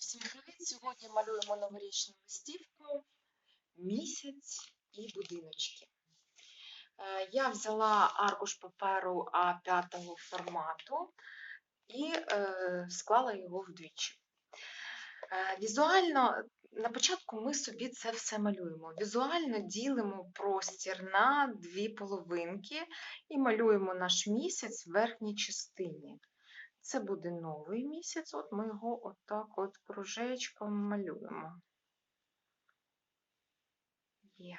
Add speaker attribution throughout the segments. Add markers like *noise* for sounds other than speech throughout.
Speaker 1: Всім привіт! Сьогодні малюємо новорічну листівку, місяць і будиночки. Е, Я взяла аркуш паперу А5 формату і е, склала його вдвічі. Е, Візуально, на початку ми собі це все малюємо. Візуально ділимо простір на дві половинки і малюємо наш місяць в верхній частині. Це буде новий місяць, от ми його отак от кружечком малюємо. Є.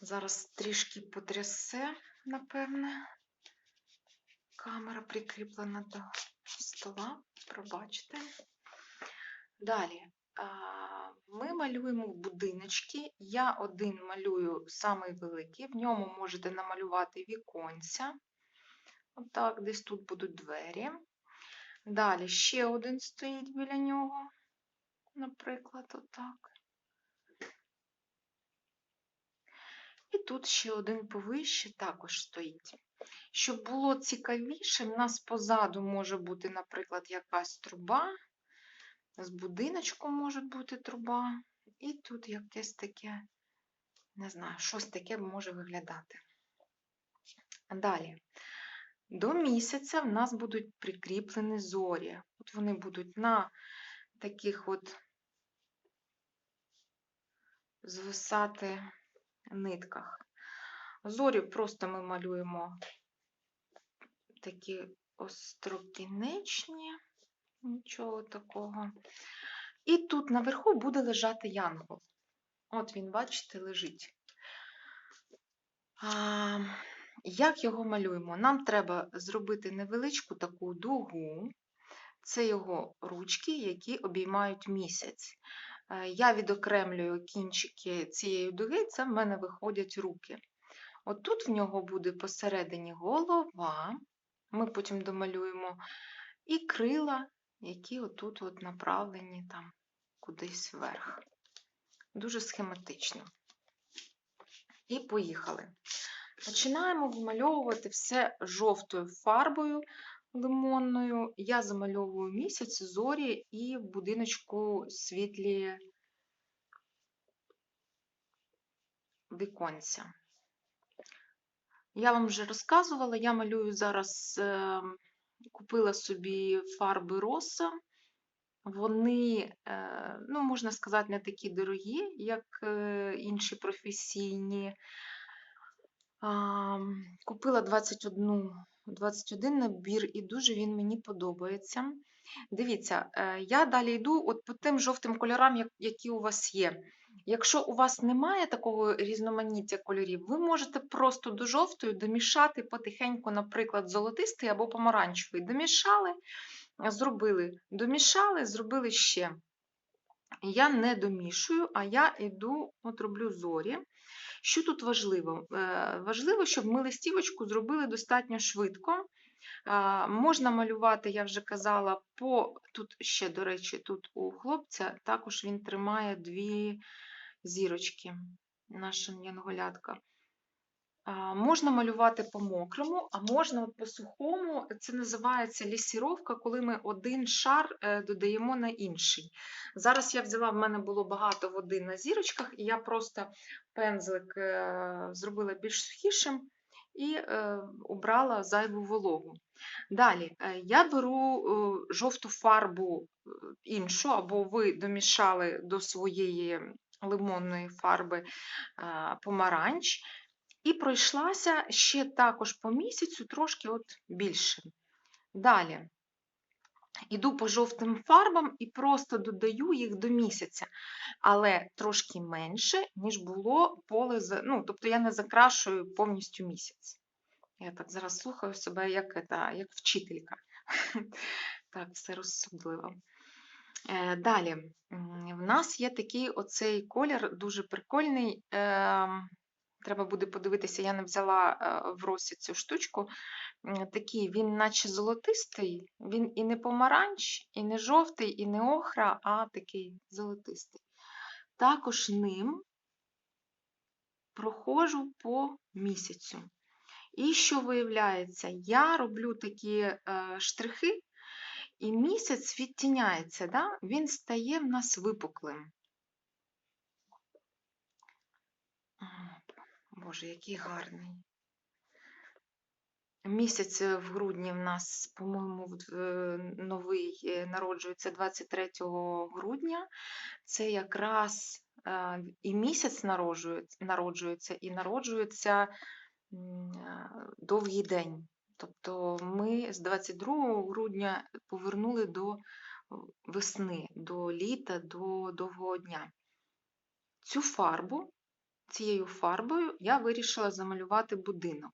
Speaker 1: Зараз трішки потрясе, напевне. Камера прикріплена до стола, пробачте. Далі. Ми малюємо будиночки. Я один малюю самий великий, в ньому можете намалювати віконця. Отак, десь тут будуть двері. Далі ще один стоїть біля нього, наприклад, отак. І тут ще один повище також стоїть. Щоб було цікавіше, в нас позаду може бути, наприклад, якась труба, з будиночком може бути труба, і тут якесь таке, не знаю, щось таке може виглядати. Далі. До місяця в нас будуть прикріплені зорі. От вони будуть на таких от звисати нитках. Зорі просто ми малюємо такі острокінечні, нічого такого. І тут наверху буде лежати янгол. От він, бачите, лежить. Як його малюємо? Нам треба зробити невеличку таку дугу. Це його ручки, які обіймають місяць. Е, Я відокремлюю кінчики цієї дуги, це в мене виходять руки. От тут в нього буде посередині голова, ми потім домалюємо, і крила, які отут от направлені там кудись вверх. Дуже схематично. І поїхали. Починаємо вимальовувати все жовтою фарбою лимонною. Я замальовую місяць, зорі і в будиночку світлі віконця. Я вам вже розказувала, я малюю зараз, е, купила собі фарби роса. Вони, е, ну, можна сказати, не такі дорогі, як е, інші професійні. Купила 21, 21 набір, і дуже він мені подобається. Дивіться, е, я далі йду от по тим жовтим кольорам, які у вас є. Якщо у вас немає такого різноманіття кольорів, ви можете просто до жовтої домішати потихеньку, наприклад, золотистий або помаранчевий. Домішали, зробили, домішали, зробили ще. Я не домішую, а я йду, от роблю зорі. Що тут важливо? Е, Важливо, щоб ми листівочку зробили достатньо швидко. Можна малювати, я вже казала, по тут ще, до речі, тут у хлопця також він тримає дві зірочки, наша янголятка. Можна малювати по мокрому, а можна по сухому. Це називається лісіровка, коли ми один шар е, додаємо на інший. Зараз я взяла, в мене було багато води на зірочках, і я просто пензлик е, зробила більш сухішим і е, убрала зайву вологу. Далі я беру жовту фарбу іншу, або ви домішали до своєї лимонної фарби помаранч, і пройшлася ще також по місяцю трошки от більше. Далі іду по жовтим фарбам і просто додаю їх до місяця, але трошки менше, ніж було поле. Ну, тобто я не закрашую повністю місяць. Я так зараз слухаю себе, як, это, як вчителька. *laughs* Так, все розсудливо. Е, Далі, в нас є такий оцей колір, дуже прикольний. ем, Треба буде подивитися, я не взяла е, в росі цю штучку. Такий, він наче золотистий, він і не помаранч, і не жовтий, і не охра, а такий золотистий. Також ним проходжу по місяцю. І що виявляється, я роблю такі е, штрихи, І місяць відтіняється, да? він стає в нас випуклим. Боже, який гарний. Місяць е, в грудні в нас, по-моєму, е, новий е, народжується 23 грудня. Це якраз і місяць народжується, і народжується довгий день. Тобто ми з 22 грудня повернули до весни, до літа, до довгого дня. Цю фарбу, цією фарбою я вирішила замалювати будинок.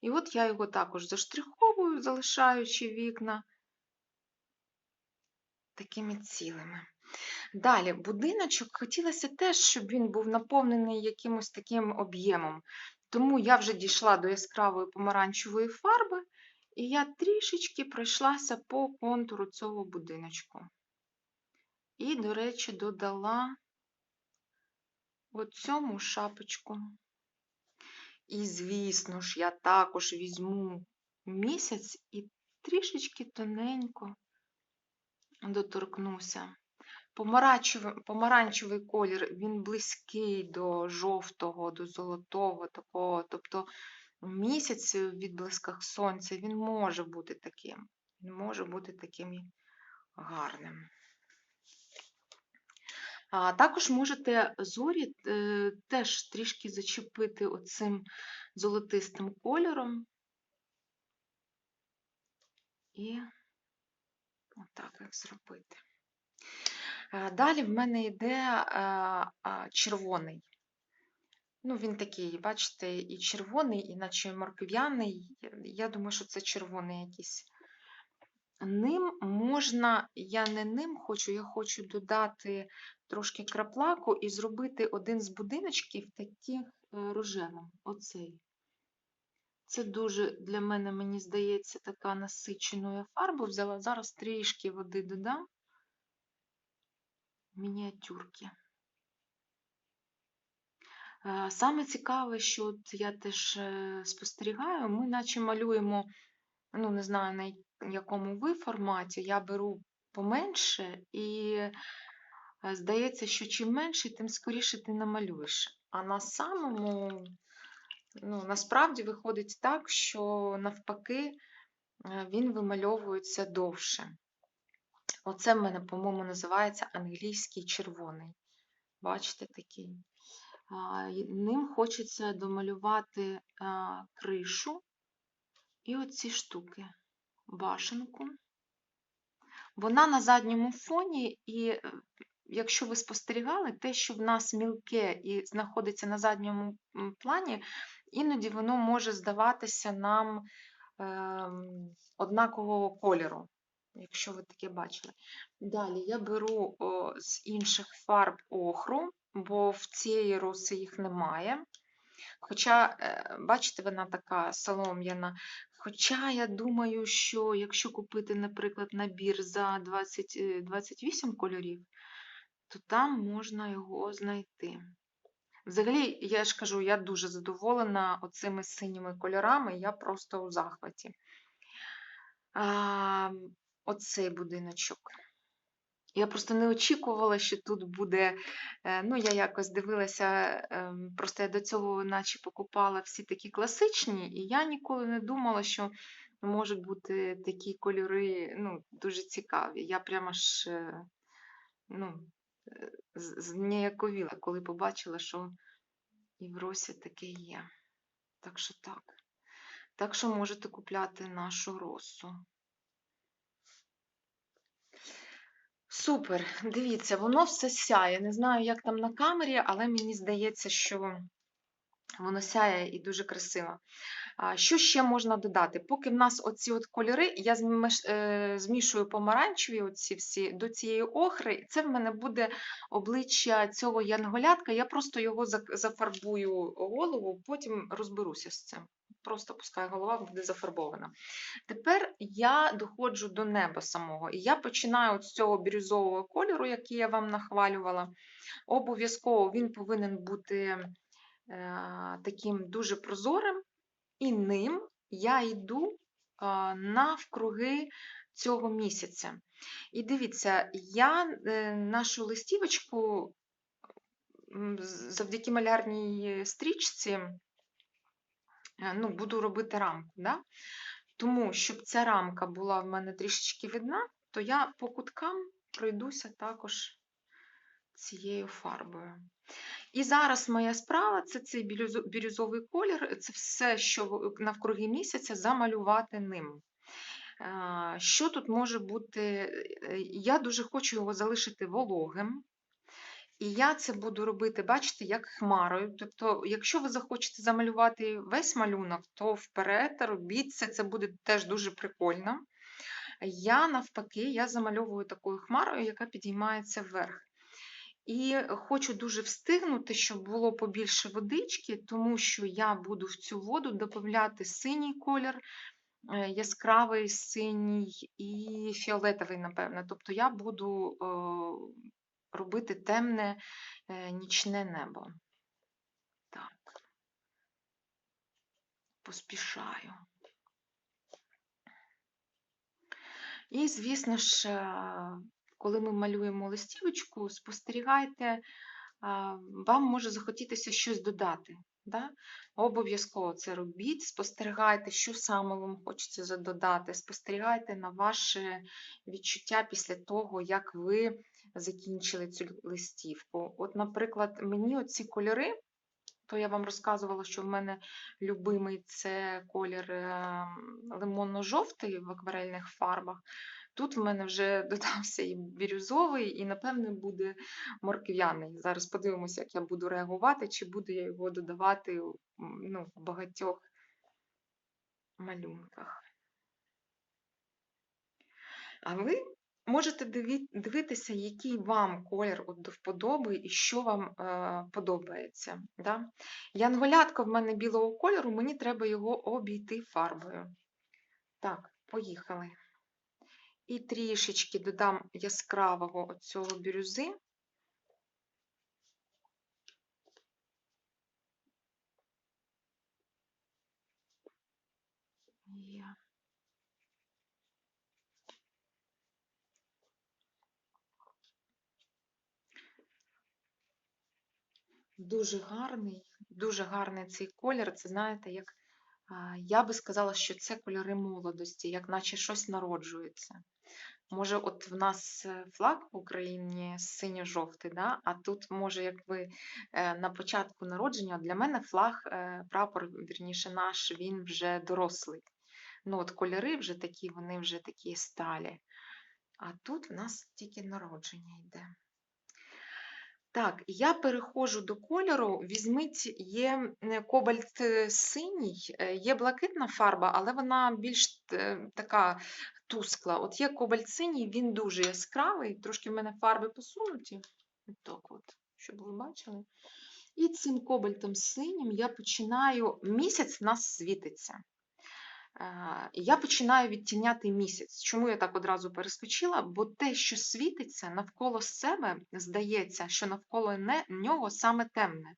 Speaker 1: І от я його також заштриховую, залишаючи вікна такими цілими. Далі, будиночок хотілося теж, щоб він був наповнений якимось таким об'ємом. Тому я вже дійшла до яскравої помаранчевої фарби, і я трішечки пройшлася по контуру цього будиночку. І, до речі, додала оцьому шапочку. І, звісно ж, я також візьму місяць і трішечки тоненько доторкнуся. Помаранчевий, помаранчевий колір, він близький до жовтого, до золотого такого. Тобто місяць в відблисках сонця, він може бути таким. Він може бути таким гарним. А також можете зорі е, теж трішки зачепити оцим золотистим кольором. І отак як зробити. Е, Далі в мене йде е, червоний. Ну, він такий, бачите, і червоний, і наче морквяний. Я думаю, що це червоний якийсь. Ним можна, я не ним хочу, я хочу додати трошки краплаку і зробити один з будиночків таких е, рожевим. Оцей. Це дуже для мене, мені здається, така насиченою фарбу взяла. Зараз трішки води додам. Мініатюрки. Е, Саме цікаве, що от я теж е, спостерігаю, ми наче малюємо, ну, не знаю, на якому ви форматі, я беру поменше, і е, здається, що чим менше, тим скоріше ти намалюєш. А на самому, ну, насправді виходить так, що навпаки е, він вимальовується довше. Оце в мене, по-моєму, називається англійський червоний. Бачите такий? Ним хочеться домалювати кришу і оці штуки, башенку. Вона на задньому фоні, і е, якщо ви спостерігали, те, що в нас мілке і знаходиться на задньому плані, іноді воно може здаватися нам ем, однакового кольору, якщо ви таке бачили. Далі я беру о, з інших фарб охру, бо в цієї роси їх немає. Хоча, е, бачите, вона така солом'яна. Хоча я думаю, що якщо купити, наприклад, набір за 20, е, 28 кольорів, то там можна його знайти. Взагалі, я ж кажу, я дуже задоволена оцими синіми кольорами, я просто у захваті. А, оцей будиночок. Я просто не очікувала, що тут буде. е, Ну, я якось дивилася, ем, просто я до цього наче покупала всі такі класичні, і я ніколи не думала, що можуть бути такі кольори ну, дуже цікаві. Я прямо ж е, ну, е, зніяковіла, коли побачила, що і в Росі таке є. Так що так. Так що можете купляти нашу росу. Супер, дивіться, воно все сяє. Не знаю, як там на камері, але мені здається, що воно сяє і дуже красиво. Що ще можна додати? Поки в нас оці от кольори, я е, змішую помаранчеві оці всі до цієї охри, це в мене буде обличчя цього янголятка. Я просто його зафарбую голову, потім розберуся з цим. Просто пускай голова буде зафарбована. Тепер я доходжу до неба самого, і я починаю з цього бірюзового кольору, який я вам нахвалювала. Обов'язково він повинен бути е, таким дуже прозорим, і ним я йду а, навкруги цього місяця. І дивіться, я е, нашу листівочку завдяки малярній стрічці е, ну, буду робити рамку. Да? Тому, щоб ця рамка була в мене трішечки видна, то я по куткам пройдуся також цією фарбою. І зараз моя справа це цей бірюзовий колір, це все, що навкруги місяця, замалювати ним. Е, Що тут може бути? Е, Я дуже хочу його залишити вологим. І я це буду робити, бачите, як хмарою. Тобто, якщо ви захочете замалювати весь малюнок, то вперед робіть це, це буде теж дуже прикольно. Я навпаки, я замальовую такою хмарою, яка підіймається вверх. І хочу дуже встигнути, щоб було побільше водички, тому що я буду в цю воду додавати синій колір, е, яскравий синій і фіолетовий, напевно. Тобто я буду е, робити темне е, нічне небо. Так, поспішаю. І, звісно ж, е, коли ми малюємо листівочку, спостерігайте, вам може захотітися щось додати. Да? Обов'язково це робіть, спостерігайте, що саме вам хочеться додати, спостерігайте на ваше відчуття після того, як ви закінчили цю листівку. От, наприклад, мені оці кольори, то я вам розказувала, що в мене любимий це колір ем, лимонно-жовтий в акварельних фарбах. Тут в мене вже *laughs* додався і бірюзовий, і, напевне, буде морквяний. Зараз подивимося, як я буду реагувати, чи буду я його додавати ну, в багатьох малюнках. А ви можете дивитися, який вам колір от до вподоби і що вам е, подобається. Да? Янголятка в мене білого кольору, мені треба його обійти фарбою. Так, поїхали. І трішечки додам яскравого оцього бірюзи. Дуже гарний, дуже гарний цей колір. Це знаєте, як я би сказала, що це кольори молодості, як наче щось народжується. Може, от в нас е, флаг в Україні синьо-жовтий, да? а тут, може, як ви е, на початку народження, для мене флаг, е, прапор, вірніше, наш, він вже дорослий. Ну, от кольори вже такі, вони вже такі сталі. А тут в нас тільки народження йде. Так, я переходжу до кольору. Візьміть, є е, кобальт е, синій, е, є блакитна фарба, але вона більш така тускла. От є кобальт синій, він дуже яскравий. Трошки в мене фарби посунуті. Так от, щоб ви бачили. І цим кобальтом синім я починаю. Місяць в нас світиться. Е, Я починаю відтіняти місяць. Чому я так одразу перескочила? Бо те, що світиться навколо себе, здається, що навколо нього саме темне.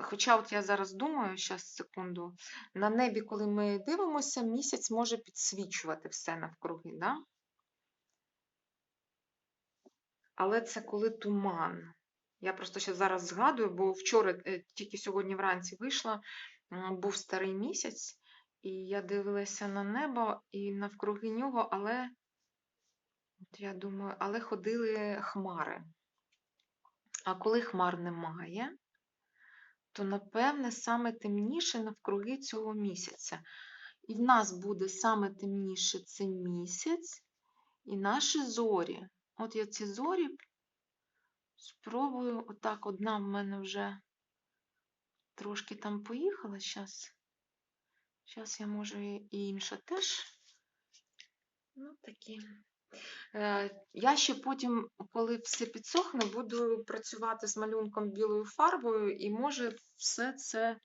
Speaker 1: Хоча от я зараз думаю, зараз секунду, на небі, коли ми дивимося, місяць може підсвічувати все навкруги, да? але це коли туман. Я просто ще зараз згадую, бо вчора, е, тільки сьогодні вранці вийшла, був старий місяць, і я дивилася на небо і навкруги нього, але от я думаю, але ходили хмари. А коли хмар немає, то напевне саме темніше навкруги цього місяця. І в нас буде саме темніше це місяць і наші зорі. От я ці зорі спробую, отак одна в мене вже трошки там поїхала зараз. Зараз я можу і інша теж. Ну, такі. Е, Я ще потім, коли все підсохне, буду працювати з малюнком білою фарбою і може все це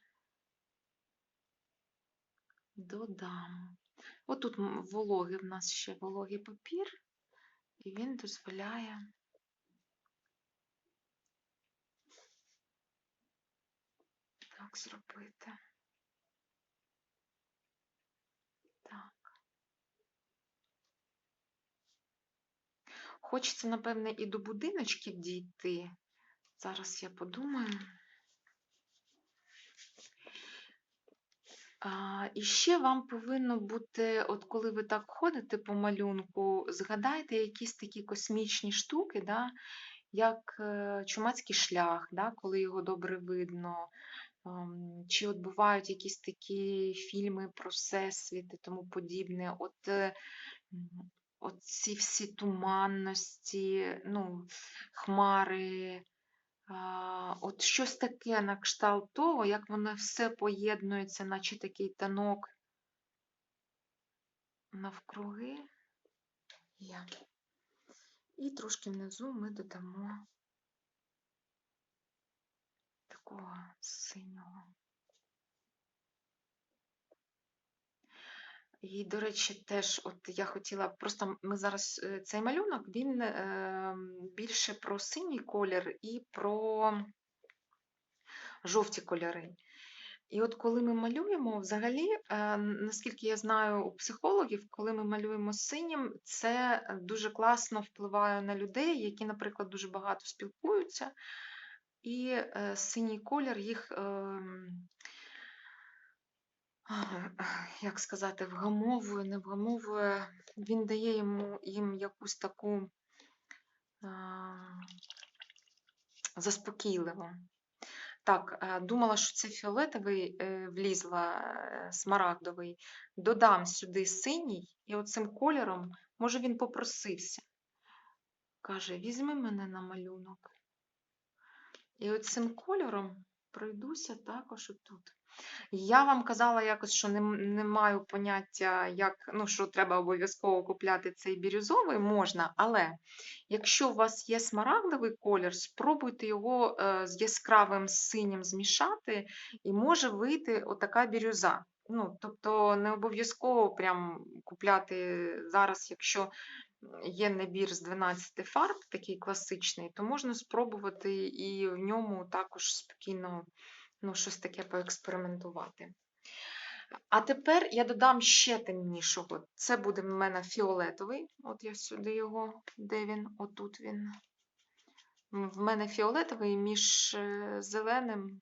Speaker 1: додам. Отут вологий в нас ще вологий папір, і він дозволяє так зробити. Так. Хочеться, напевне, і до будиночків дійти. Зараз я подумаю. А, і ще вам повинно бути, от коли ви так ходите по малюнку, згадайте якісь такі космічні штуки, да, як е, чумацький шлях, да, коли його добре видно. Ам, Чи от бувають якісь такі фільми про всесвіт і тому подібне. От, е, м, от ці всі туманності, ну, хмари, а, от щось таке на кшталт того, як воно все поєднується, наче такий танок навкруги. Є. І трошки внизу ми додамо такого синього. І, до речі, теж, от я хотіла, просто ми зараз е, цей малюнок, він е, більше про синій колір і про жовті кольори. І от коли ми малюємо, взагалі, е, наскільки я знаю у психологів, коли ми малюємо синім, це дуже класно впливає на людей, які, наприклад, дуже багато спілкуються, і е, синій колір їх. а, як сказати, вгамовує, не вгамовує, він дає йому, їм якусь таку а, заспокійливу. Так, е, думала, що це фіолетовий е, влізла, е, смарагдовий. Додам сюди синій, і оцим кольором, може, він попросився. Каже, візьми мене на малюнок. І оцим кольором пройдуся також отут. Я вам казала якось, що не, не маю поняття, як, ну, що треба обов'язково купляти цей бірюзовий, можна, але якщо у вас є смарагдовий колір, спробуйте його е, з яскравим синім змішати, і може вийти отака бірюза. Ну, тобто не обов'язково прям купляти зараз, якщо є набір з 12 фарб, такий класичний, то можна спробувати і в ньому також спокійно ну, щось таке поекспериментувати. А тепер я додам ще темнішого. Це буде в мене фіолетовий. От я сюди його, де він? Отут він. В мене фіолетовий між е, зеленим,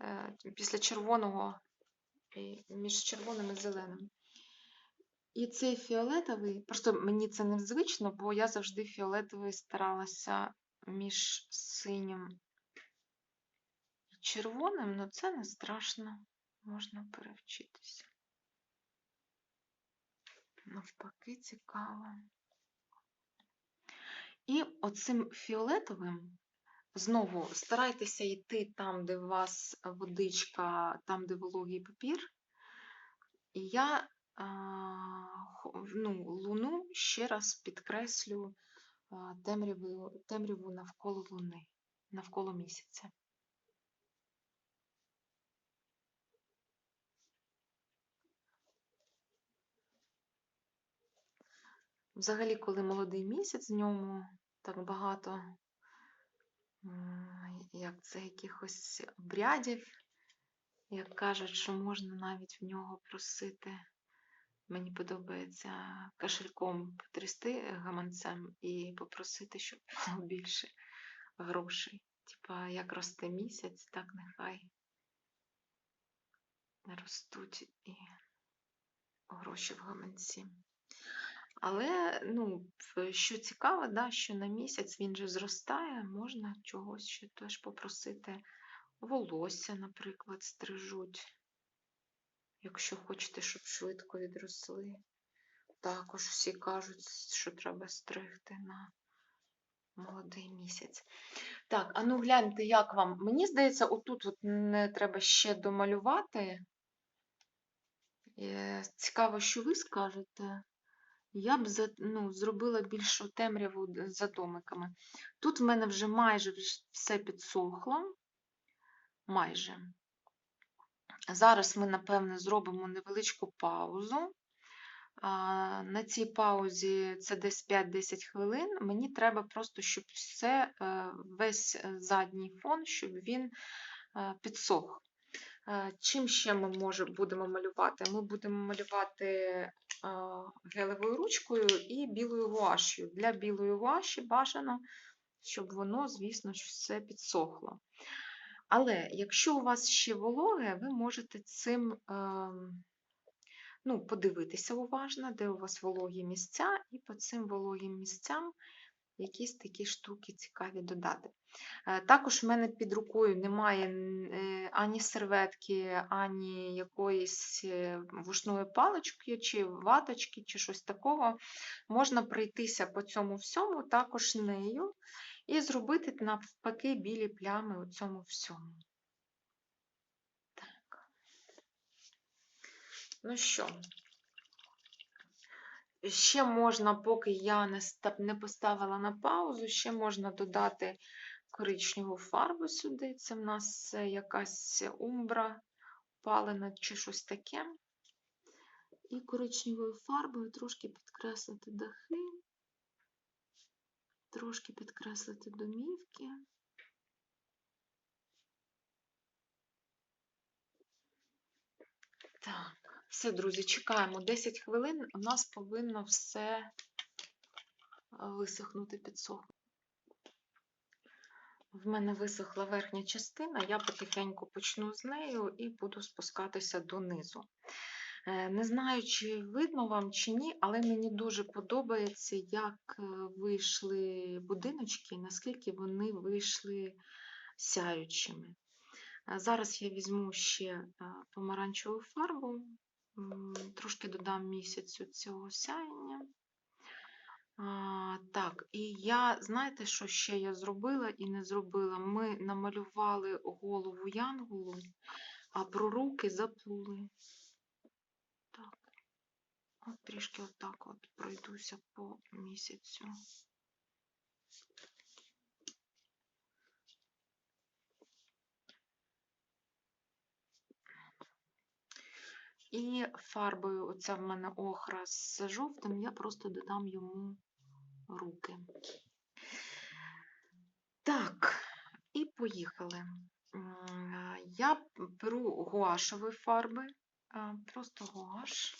Speaker 1: е, після червоного, між червоним і зеленим. І цей фіолетовий, просто мені це незвично, бо я завжди фіолетовий старалася між синім червоним, але це не страшно, можна перевчитися. Навпаки, цікаво. І оцим фіолетовим знову старайтеся йти там, де у вас водичка, там, де вологий папір. І я ну, луну ще раз підкреслю темряву, темряву навколо луни, навколо місяця. Взагалі, коли молодий місяць, в ньому так багато, як це якихось обрядів, як кажуть, що можна навіть в нього просити. Мені подобається кошельком потрясти гаманцем і попросити, щоб *laughs* було більше грошей. Типа, як росте місяць, так нехай ростуть і гроші в гаманці. Але, ну, що цікаво, да, що на місяць він же зростає, можна чогось ще теж попросити. Волосся, наприклад, стрижуть, якщо хочете, щоб швидко відросли. Також всі кажуть, що треба стригти на молодий місяць. Так, а ну гляньте, як вам? Мені здається, отут от не треба ще домалювати. Цікаво, що ви скажете. Я б ну, зробила більшу темряву за домиками. Тут в мене вже майже все підсохло. Майже. Зараз ми, напевне, зробимо невеличку паузу. На цій паузі це десь 5-10 хвилин. Мені треба просто, щоб все, е, весь е, задній фон, щоб він е, підсох. Е, Чим ще ми може, будемо малювати? Ми будемо малювати гелевою ручкою і білою гуаш'ю. Для білої гуаші бажано, щоб воно, звісно, все підсохло. Але якщо у вас ще вологе, ви можете цим ем, ну, подивитися уважно, де у вас вологі місця, і по цим вологим місцям якісь такі штуки цікаві додати. Е, Також в мене під рукою немає е, ані серветки, ані якоїсь е, вушної палички, чи ваточки, чи щось такого. Можна пройтися по цьому всьому також нею і зробити навпаки білі плями у цьому всьому. Ну що, ще можна, поки я не, поставила на паузу, ще можна додати коричневу фарбу сюди. Це в нас е, якась умбра палена чи щось таке. І коричневою фарбою трошки підкреслити дахи, трошки підкреслити домівки. Так, все, друзі, чекаємо 10 хвилин. У нас повинно все е, висохнути, підсохнути. В мене висохла верхня частина, я потихеньку почну з нею і буду спускатися донизу. Е, Не знаю, чи видно вам чи ні, але мені дуже подобається, як е, вийшли будиночки, наскільки вони вийшли сяючими. Зараз я візьму ще помаранчеву фарбу, трошки додам місяцю цього сяєння. Так, і я, знаєте, що ще я зробила і не зробила? Ми намалювали голову янголу, а про руки заплули. Так, от трішки отак от пройдуся по місяцю. І фарбою, оця в мене охра з жовтим, я просто додам йому руки. Так, і поїхали. Я беру гуашеві фарби, просто гуаш.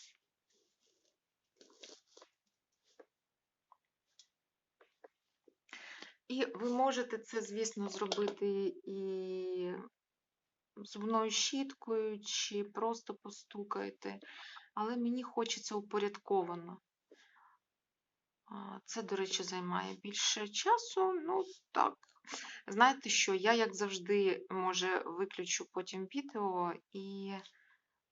Speaker 1: І ви можете це, звісно, зробити і зубною щіткою, чи просто постукаєте, але мені хочеться упорядковано. Це, до речі, займає більше часу. Ну, так. Знаєте що, я, як завжди, може, виключу потім відео і,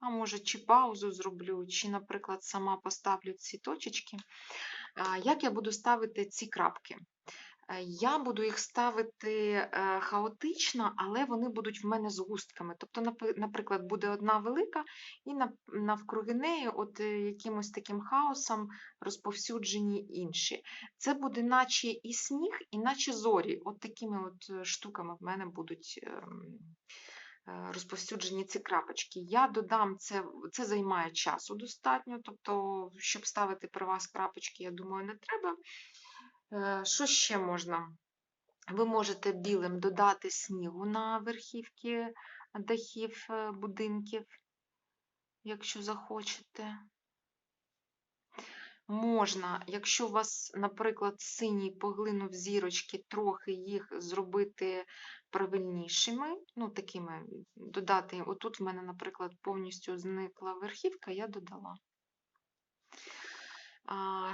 Speaker 1: а може, чи паузу зроблю, чи, наприклад, сама поставлю ці точечки. Як я буду ставити ці крапки? Е, Я буду їх ставити е, хаотично, але вони будуть в мене з густками. Тобто, наприклад, буде одна велика, і навкруги неї, от е, якимось таким хаосом розповсюджені інші. Це буде наче і сніг, і наче зорі. От такими от штуками в мене будуть ем, розповсюджені ці крапочки. Я додам це, це займає часу достатньо, тобто, щоб ставити при вас крапочки, я думаю, не треба. Е, Що ще можна? Ви можете білим додати снігу на верхівки дахів е, будинків, якщо захочете. Можна, якщо у вас, наприклад, синій поглинув зірочки, трохи їх зробити правильнішими, ну, такими додати. Отут в мене, наприклад, повністю зникла верхівка, я додала.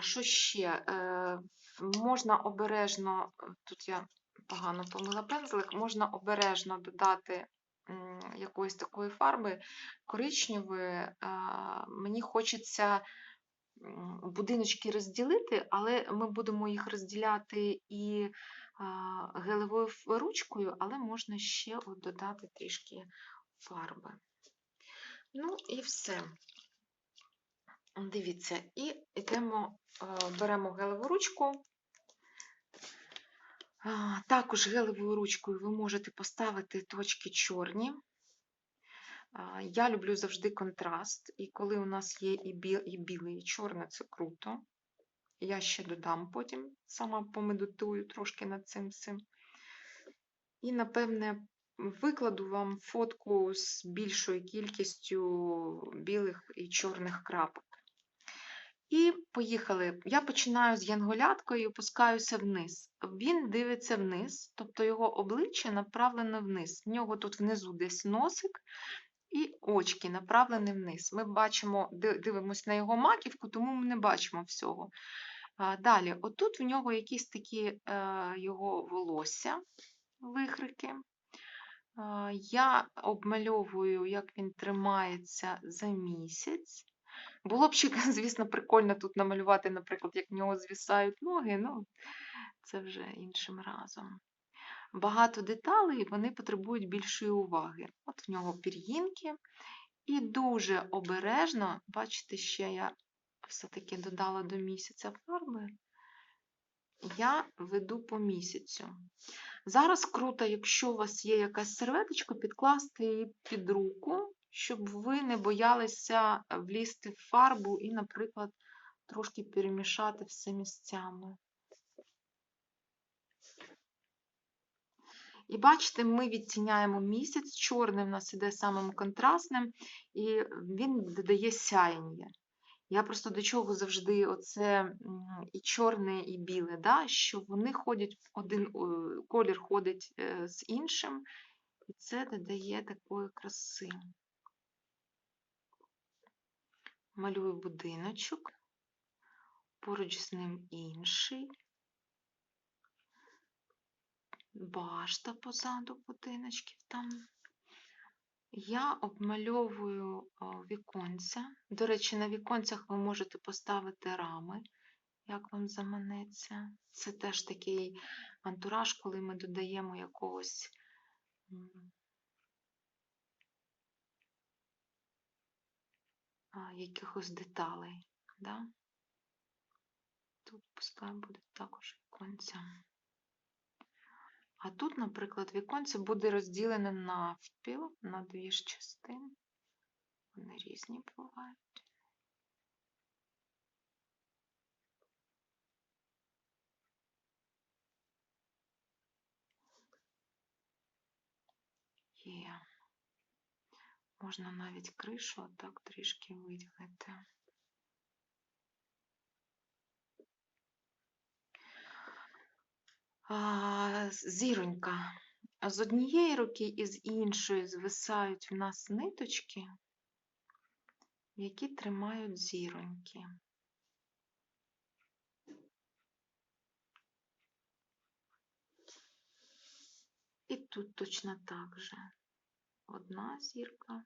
Speaker 1: Що ще? Е, можна обережно, тут я погано помила пензлик, можна обережно додати якоїсь такої фарби коричневої. Мені хочеться будиночки розділити, але ми будемо їх розділяти і гелевою ручкою, але можна ще от додати трішки фарби. Ну і все. Дивіться, і йдемо, е, беремо гелеву ручку. Також гелевою ручкою ви можете поставити точки чорні. Я люблю завжди контраст, і коли у нас є і бі- і біле, і чорне, це круто. Я ще додам потім, сама помедитую трошки над цим всім. І, напевне, викладу вам фотку з більшою кількістю білих і чорних крапок. І поїхали. Я починаю з янголяткою і опускаюся вниз. Він дивиться вниз, тобто його обличчя направлене вниз. В нього тут внизу десь носик і очки направлені вниз. Ми бачимо, дивимося на його маківку, тому ми не бачимо всього. Далі, отут в нього якісь такі е, його волосся, вихрики. Я обмальовую, як він тримається за місяць. Було б ще, *laughs* звісно, прикольно тут намалювати, наприклад, як в нього звісають ноги, ну це вже іншим разом. Багато деталей вони потребують більшої уваги. От в нього пір'їнки. І дуже обережно, бачите, ще я все-таки додала до місяця фарби, я веду по місяцю. Зараз круто, якщо у вас є якась серветочка, підкласти її під руку, щоб ви не боялися влізти в фарбу і, наприклад, трошки перемішати все місцями. І бачите, ми відтіняємо місяць, чорний в нас іде самим контрастним, і він додає сяєння. Я просто до чого завжди оце і чорне, і біле, да? що вони ходять, один колір ходить е, з іншим, і це додає такої краси. Малюю будиночок, поруч з ним інший. башта позаду будиночків там. Я обмальовую віконця. До речі, на віконцях ви можете поставити рами, як вам заманеться. Це теж такий антураж, коли ми додаємо якогось м, а, якихось деталей. Да? Тут пускай буде також віконця. А тут, наприклад, віконце буде розділене навпіл на дві ж частини. Вони різні бувають. Є. Можна навіть кришу отак трішки виділити. Зіронька. З однієї руки і з іншої звисають в нас ниточки, які тримають зіроньки. І тут точно так же. Одна зірка.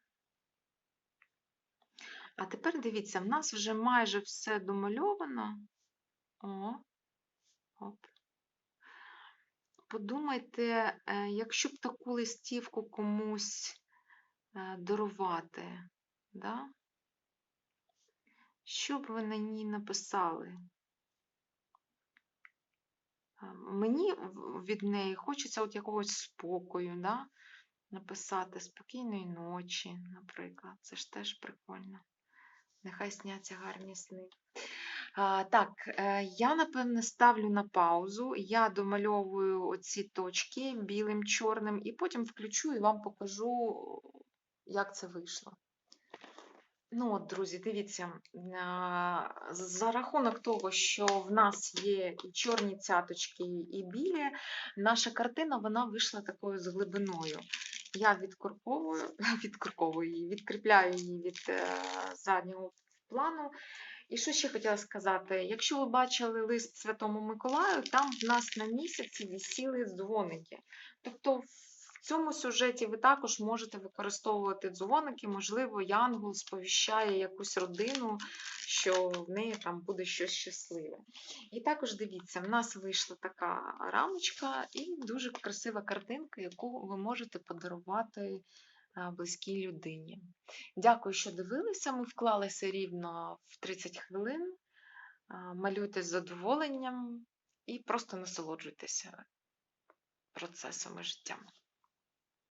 Speaker 1: А тепер дивіться, в нас вже майже все домальовано. О, оп. Подумайте, е, якщо б таку листівку комусь е, дарувати, да? що б ви на ній написали? Е, Мені від неї хочеться от якогось спокою, да? Написати спокійної ночі, наприклад. Це ж теж прикольно. Нехай сняться гарні сни. А, так, е, я, напевне, ставлю на паузу. Я домальовую оці точки білим, чорним, і потім включу і вам покажу, як це вийшло. Ну от, друзі, дивіться, за рахунок того, що в нас є і чорні цяточки, і білі, наша картина вона вийшла такою з глибиною. Я відкорковую, *laughs* відкорковую її, відкріпляю її від е, заднього плану. І що ще хотіла сказати? Якщо ви бачили лист Святому Миколаю, там в нас на місяці висіли дзвоники. Тобто в цьому сюжеті ви також можете використовувати дзвоники, можливо, Янгол сповіщає якусь родину, що в неї там буде щось щасливе. І також дивіться, в нас вийшла така рамочка і дуже красива картинка, яку ви можете подарувати близькій людині. Дякую, що дивилися. Ми вклалися рівно в 30 хвилин. Малюйте з задоволенням і просто насолоджуйтеся процесом і життям.